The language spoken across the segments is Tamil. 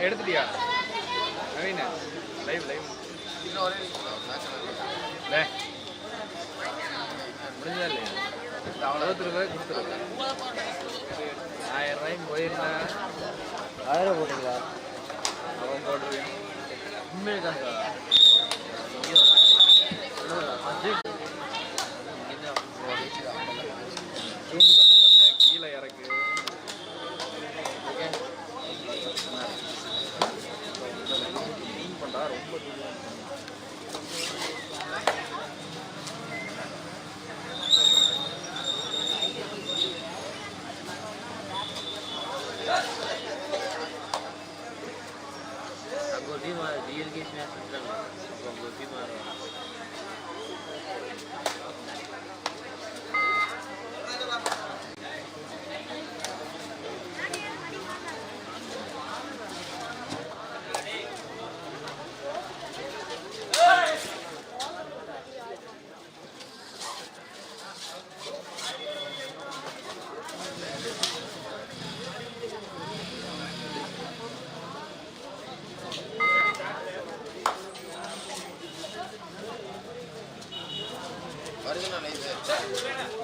எடுத்துட்டியா? நவீன. லைவ் லைவ் லே. முடிஞ்சதா இல்லையா? அறுபத்தி ரூபாய் கொடுத்துருவேன் ஆயிரம் ரூபாய்க்கு போயிருந்தேன் ஆயிரம் போட்டீங்களா அவன் போட்டுருவேன் உண்மையை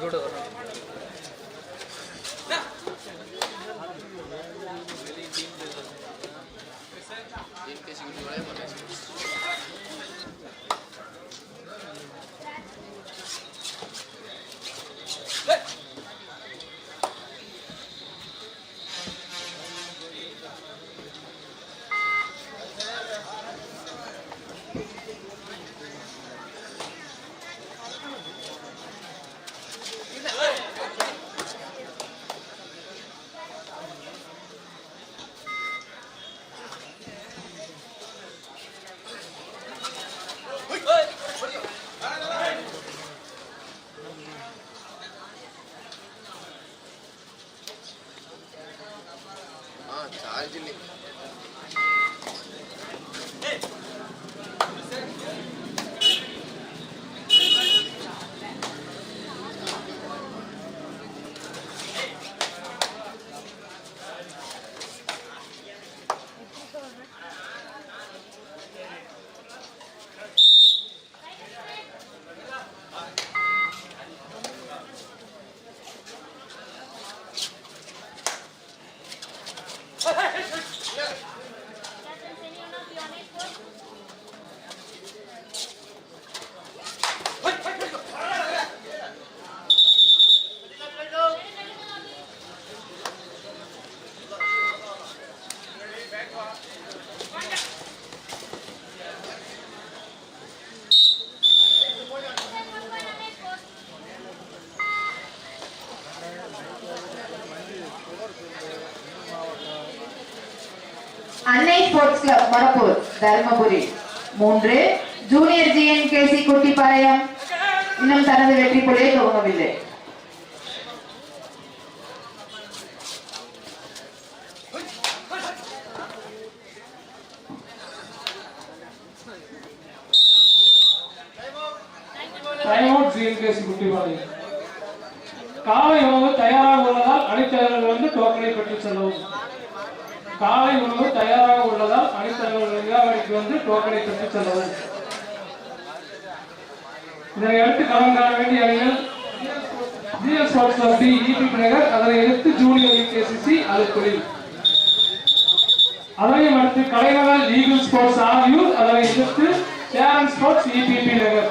இதோட வரும் அன்னை ஸ்போர்ட்ஸ் கிளப் மரப்பூர் தருமபுரி. மூன்று ஜூனியர் ஜிஎன் கேசி குட்டிப்பாளையம். இன்னும் தனது வெற்றி புள்ளியை துவங்கவில்லை காலை உணவு தயாராக உள்ளதால் அணித்தலைவர்கள் வந்து டோக்கனை பெற்று செல்லவும். காலை உணவு தயாராக உள்ளதால் அனைத்து விழாவிற்கு வந்து டோக்கனை பெற்று செல்லவும். இதனை அடுத்து கலந்து காண வேண்டிய அணிகள் GS sports club EB Nagar அதனை அடுத்து ஜூனியர் கேசிசி அலுக்குடி அதனையும் அடுத்து கலைநகர் லீகல் ஸ்போர்ட்ஸ் ஆகியோர் அதனை எடுத்து சேரன் ஸ்போர்ட்ஸ் இபிபி நகர்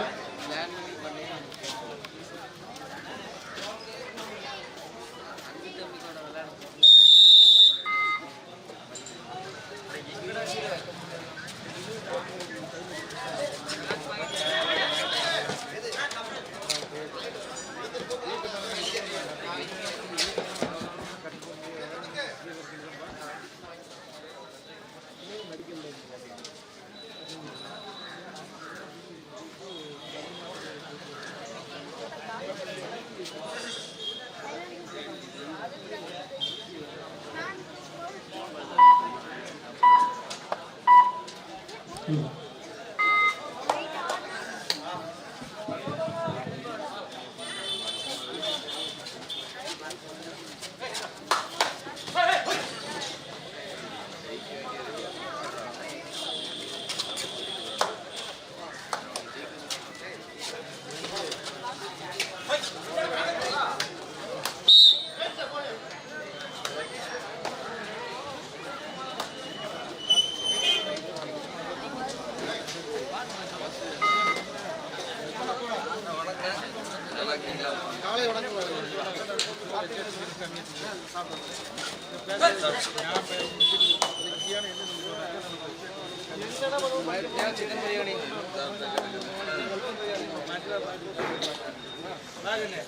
அன்னை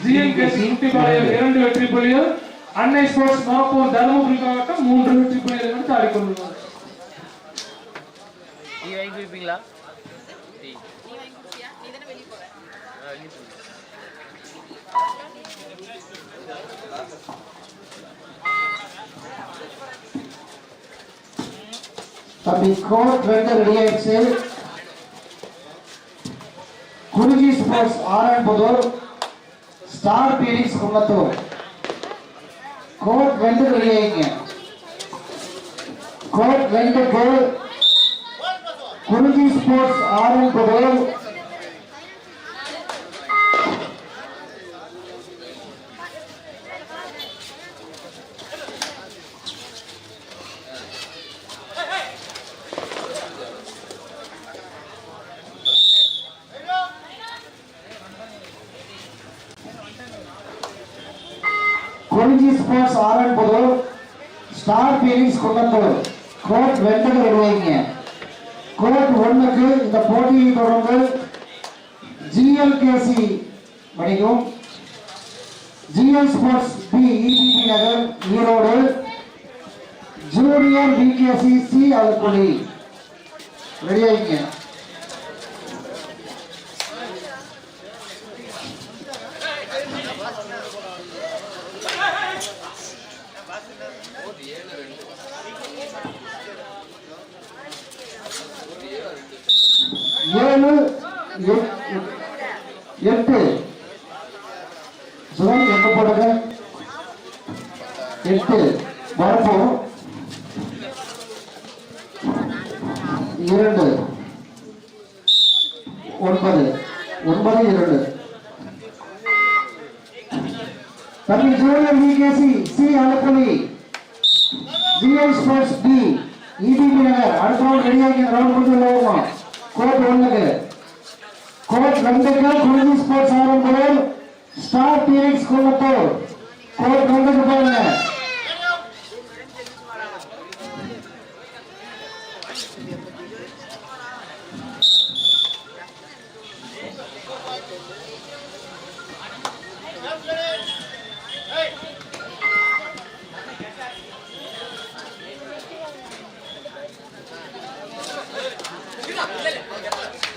ஸ்போர்ட்ஸ் மூன்று ஜிஎன்கேசி குட்டிப்பாளையம் இரண்டு வெற்றி புள்ளிகள் அன்னை ஸ்போர்ட்ஸ் மரப்பூர் தருமபுரி மாவட்டம் மூன்று வெற்றி புள்ளிகள் எடுத்து ஆடிக்கொண்டுள்ளனர் நீ வாங்கி குடிப்பீங்களா டீ ஆ, வெளிய போங்க. தம்பி கோட் வந்து ரெடி ஆயிடுச்சு Kurinji sports Aranputhur star Phoenix Kunnathur court வெண்டு வெளியேங்க கோட் ரெண்டுக்கு Kurinji sports Aranputhur Kurinji sports Aranputhur star feelings Kunnathur court ரெண்டுக்கு வருவாங்க ஆயிங்க கோட் ஒன்றுக்கு இந்த போட்டியை தொடர்ந்து ஜிஎல்கேசி வணிகம். GL sports B EBB Nagar Erode. Junior PKC C Alukkudi ready ஏழு எட்டு. சுரம் எங்க போடுங்க. எட்டு. வரப்போம் இரண்டு. ஒன்பது. ஒன்பது இரண்டு. தம்பி junior VKC C Alappali GL sports D EBB Nagar. அடுத்த ரவுண்ட் ரெடியாகி ரவுண்ட் முடிஞ்சு போவோம் sports star TX court conduct कर रहे हैं Let it.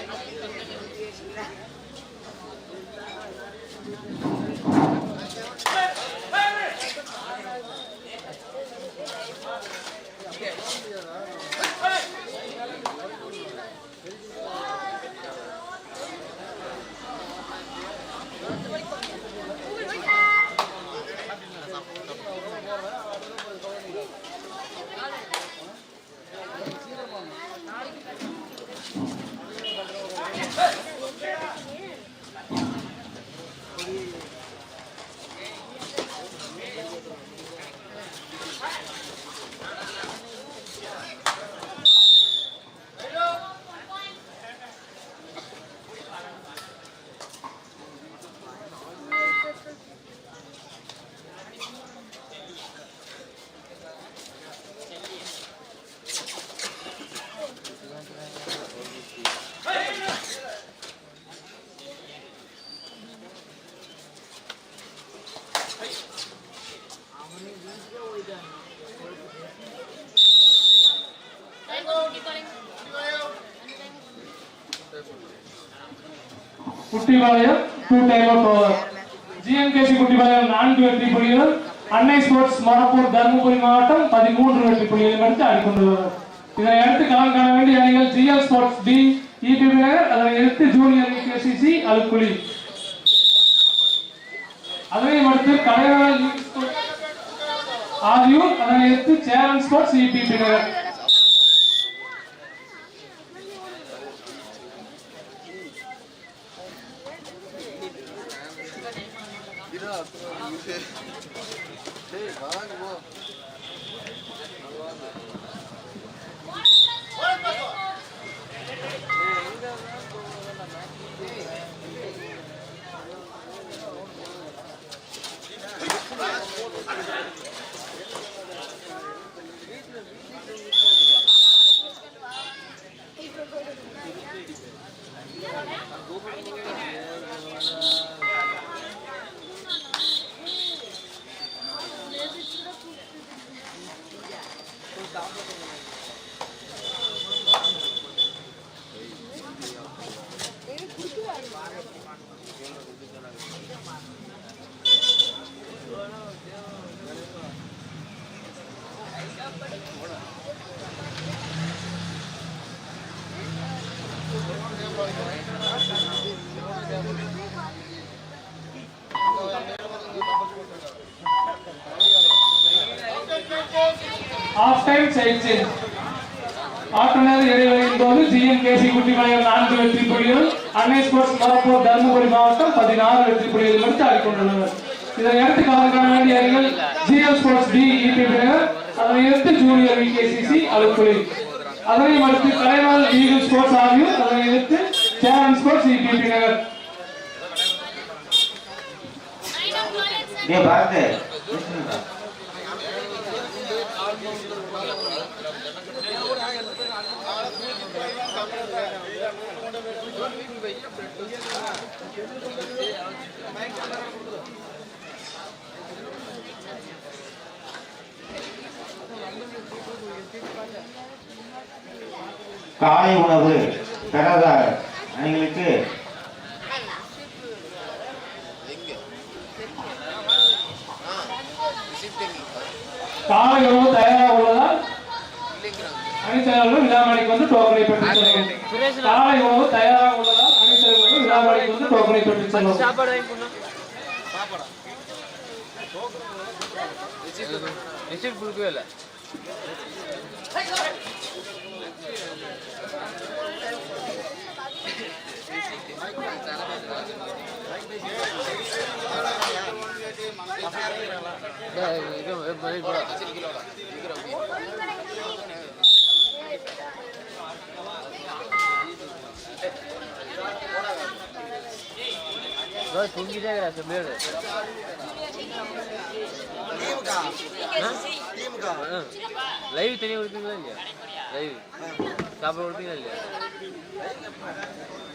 Kuttipalayam two time out over Kuttipalayam நான்கு வெற்றி புள்ளிகள். அன்னை ஸ்போர்ட்ஸ் மரப்பூர் தருமபுரி மாவட்டம் பதிமூன்று வெற்றி புள்ளிகள் எடுத்து ஆடிக்கொண்டுள்ளனர் இதனை அடுத்து களம் காண வேண்டிய அணிகள் GL sports D EBB Nagar அதனை எடுத்து ஜூனியர் கேசிசி அலுக்குழி அதனையும் அடுத்து கடையாள ஆகியோர் அதனை எடுத்து Cheran sports EBB Nagar. 아니라 그런 요새 Thank you. ஆட்ட நேர இடைவெளியின் போது ஜிஎம் கேசி குட்டிமலையில் நான்கு வெற்றி புள்ளிகள் அன்னை ஸ்போர்ட்ஸ் மரப்பூர் தருமபுரி மாவட்டம் பதினாறு வெற்றி புள்ளிகள் எடுத்து ஆடிக்கொண்டுள்ளனர். இதனை அடுத்து கலந்து வேண்டிய அணிகள் GM sports D EB Nagar அதனை அடுத்து ஜூனியர் விகேசிசி அலுப்புலி. அதனை அடுத்து கலைவால் ஈகிள் ஸ்போர்ட்ஸ் ஆகியோர் அதனை அடுத்து சேரன் ஸ்போர்ட்ஸ் இபிபி நகர். டேய் பார்த்து காலை உணவு பெறாத அணிகளுக்கு காலை உணவு தயாராக உள்ளதால் அணித்தலைவர்கள் விழாமணிக்கு வந்து டோக்கனை பெற்று செல்லும் காலை உணவு தயாராக உள்ளதால் அணித்தலைவர்கள் விழாமணிக்கு வந்து டோக்கனை பெற்று செல்லும் ரிசிப்ட் கொடுக்கவே இல்லை. இது பதில் போட தூங்கிட்டே இருக்கிறா செம்பியோடு லைவ் தனியாக கொடுப்பீங்களா இல்லையா லைவ் சாப்பாடு கொடுப்பீங்களா இல்லையா அஞ்சு பேர் ஆ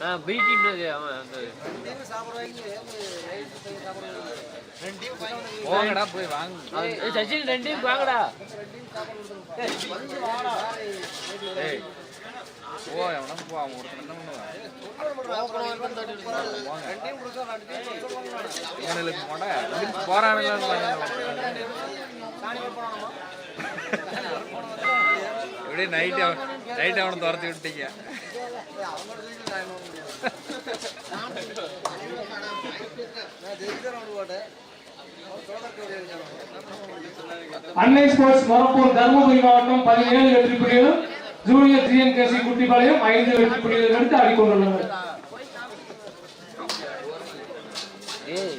அந்த போங்கடா போய் வாங்க. அவன் ஏய், சச்சின் ரெண்டு டீம் வாங்கடா. போ எவனா போ அவன் ஒருத்தன் என்ன பண்ணுவான் போட போறானுங்க நைட் நைட் அவனை துரத்தி விட்டீங்க அன்னை ஸ்போர்ட்ஸ் மொரப்பூர் தருமபுரி மாவட்டம் பதினேழு வெற்றி புள்ளிகளும் ஜூனியர் ஜிஎன்கேசி குட்டிப்பாளையம் ஐந்து வெற்றி புள்ளிகள் எடுத்து ஆடிக்கொண்டுள்ளனர். ஏய்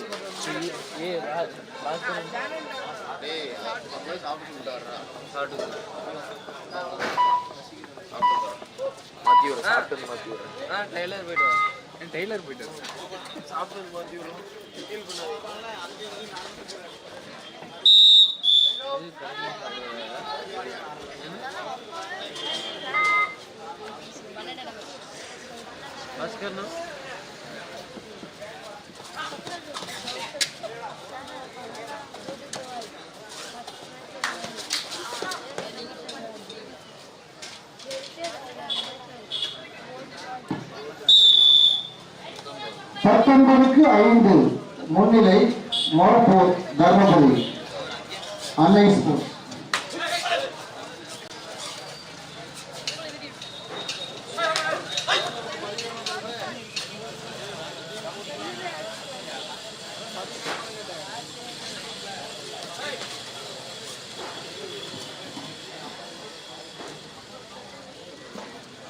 ஏய், ஏய் ராஜ் பாஸ்கரன் சாப்பிட்டு ஆ டெய்லர் போயிட்டு டெய்லர் போயிட்டு இது கரெக்டா பாஸ்கர்னா பத்தொன்பதுக்கு ஐந்து முன்னிலை மொரப்பூர் தர்மபுரி. அன்னை ஸ்போர்ட்ஸ்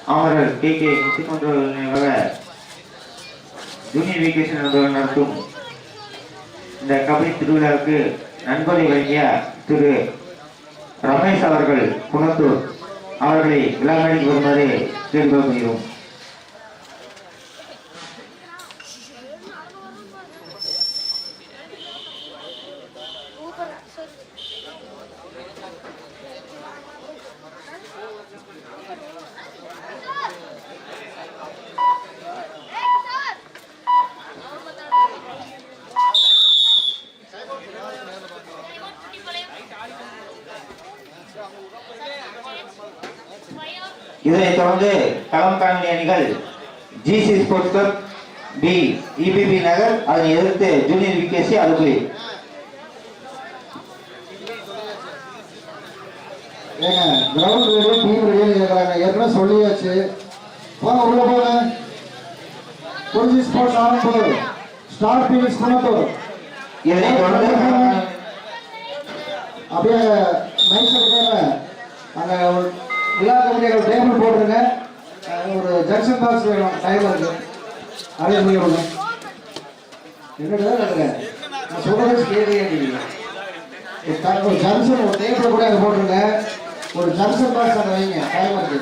அமரர் K K Muthukondavar junior vacation என்பவர் நடத்தும் இந்த கபடி திருவிழாவுக்கு நன்கொடை வழங்கிய திரு ரமேஷ் அவர்கள் குணத்தூர் அவர்களை விழாமணிக்கு வருமாறு கேட்டுக்கொள்கிறோம் இதனைத் தொடர்ந்து களம் காணொலி அணிகள் GC sports club B EBB Nagar அதனை எதிர்த்து ஜூனியர் விகேசி அலுவலி ஏங்க கிரவுண்ட் ரெடி டீம் ரெடியாக கேட்குறாங்க ஏற்கனவே சொல்லியாச்சு. போங்க உள்ள போங்க. Kurinji sports Arampur star Phoenix Kunathur இதனைத் தொடர்ந்து அப்படியே மைக் அங்கே எல்லா கம்பெனிகளும் டேபிள் போடுங்க ஒரு ஜங்ஷன் பாக்ஸ் வேணும். டைம் இருக்கு. அதே பண்ணி என்னடா நான் சொல்றது கேட்கவே கேட்குறீங்க ஒரு ஜங்ஷன் ஒரு டேபிள் கூட அங்கே போட்டுருங்க. ஒரு ஜங்ஷன் பாக்ஸ் அதை வைங்க. டைம் இருக்கு.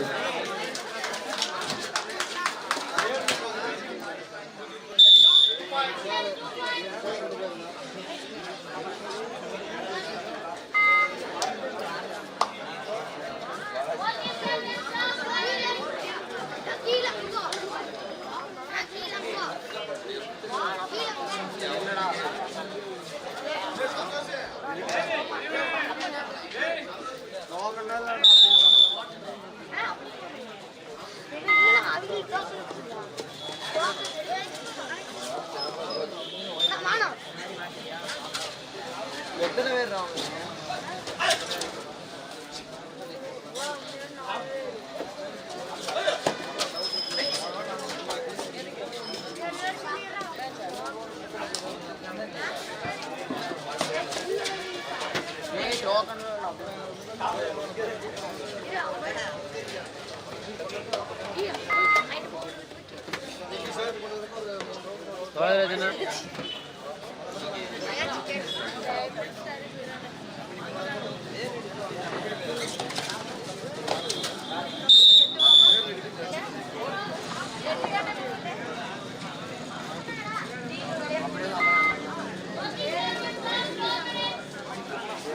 हाय रजना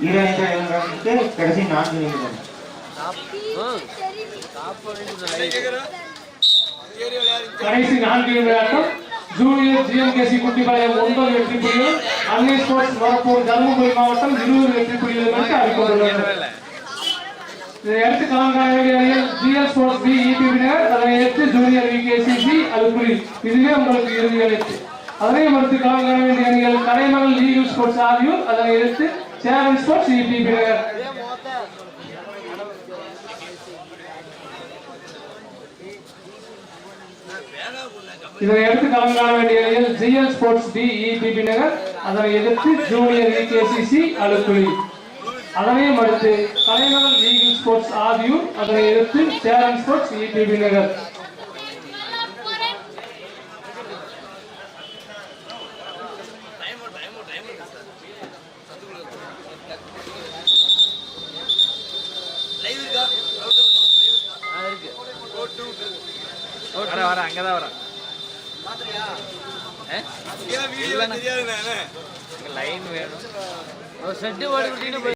హీరోయిన్తో ఏం రాస్తే కలిసి నాలుగు నిమిషం కలిసి నాలుగు నిమిషాలు ஜூனியர் ஜிஎம்கேசி குட்டிப்பாளையம் ஒன்பது வெற்றி புள்ளிகள் அன்னை ஸ்போர்ட்ஸ் மரப்பூர் தருமபுரி மாவட்டம் இருபது வெற்றி புள்ளிகள் அறிவிக்கப்பட்டுள்ளது இதை அடுத்து கலங்காண ஜிஎல் ஸ்போர்ட்ஸ் பி இபிபினர் அதனை எடுத்து ஜூனியர் விகேசிசி அலுப்புலி இதுவே உங்களுக்கு இறுதி அளித்து அதனையும் அடுத்து கலங்காண கடைமகள் லீகல் ஸ்போர்ட்ஸ் ஆகியோர் அதனை எடுத்து சேரன் ஸ்போர்ட்ஸ் இபிபினர் இதனை அடுத்து கலந்து காண வேண்டிய GL sports D EBB Nagar அதனை எதிர்த்து ஜூனியர் இகேசிசி அலுக்குழி. அதனையும் அடுத்து தலைநகர் லீகல் ஸ்போர்ட்ஸ் ஆதியூர் அதனை எதிர்த்து சேரன் ஸ்போர்ட்ஸ் இபிபி நகர்.